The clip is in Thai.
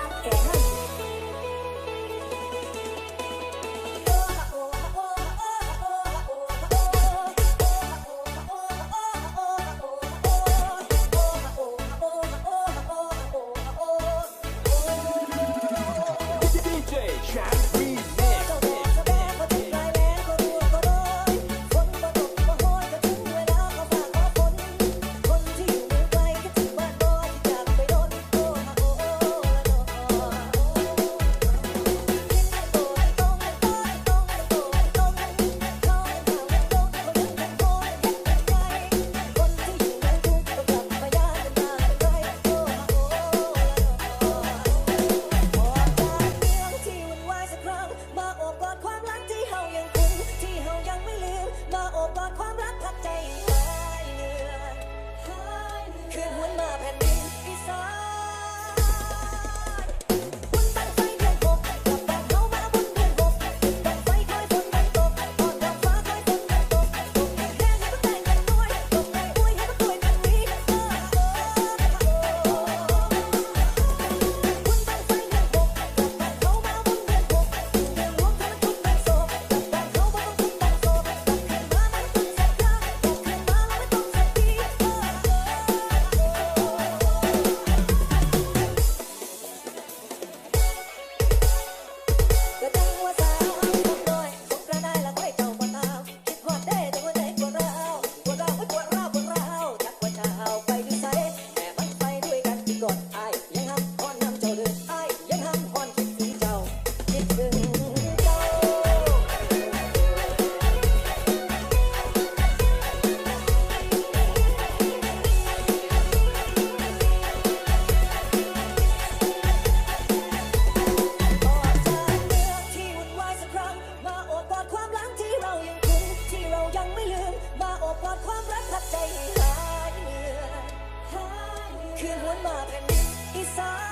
Podcast. กอดความรักทัดใจหายเหนื่อยคือหันมาแผ่นดินอีสาน